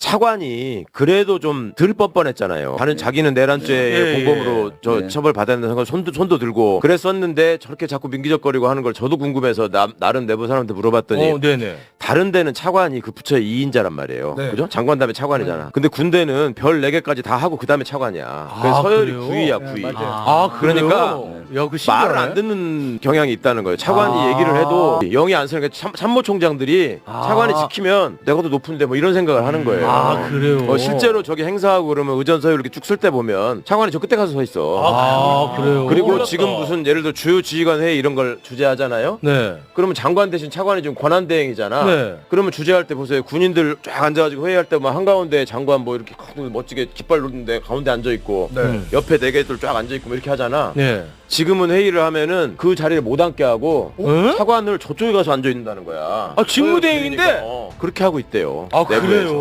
차관이 그래도 좀 덜 뻔뻔했잖아요. 다른 자기는 내란죄 예, 예, 공범으로 저 네. 처벌 받았는 걸 손도 손도 들고 그랬었는데 저렇게 자꾸 민기적거리고 하는 걸 저도 궁금해서 나, 나름 내부 사람한테 물어봤더니 어, 네네. 다른 데는 차관이 그 부처의 2인자란 말이에요. 네. 그죠? 장관 다음에 차관이잖아. 근데 군대는 별 4개까지 다 하고 그 다음에 차관이야. 그래서 아, 서열이 그래요? 9위야, 네, 9위. 맞아요. 아, 그러니까 야, 그 말을 안 듣는 경향이 있다는 거예요. 차관이 아. 얘기를 해도 영이 안 쓰니까 참, 참모총장들이 아. 차관이 지키면 내가 더 높은데 뭐 이런 생각을 하는 거예요. 아, 그래요? 어, 실제로 저기 행사하고 그러면 의전 서열 이렇게 쭉 쓸 때 보면 차관이 저 끝에 가서 서 있어. 아, 그래요? 그리고 몰랐다. 지금 무슨 예를 들어 주요 지휘관 회의 이런 걸 주재하잖아요. 네. 그러면 장관 대신 차관이 좀 권한 대행이잖아. 네. 그러면 주재할 때 보세요. 군인들 쫙 앉아가지고 회의할 때 막 한가운데 장관 뭐 이렇게 큰 멋지게 깃발 놓는데 가운데 앉아 있고 네. 옆에 네 개들 쫙 앉아 있고 뭐 이렇게 하잖아. 네. 지금은 회의를 하면은 그 자리를 못 앉게 하고 어? 차관을 저쪽에 가서 앉아 있는다는 거야. 아, 직무대행인데? 어, 그렇게 하고 있대요. 아, 내부에서. 그래요?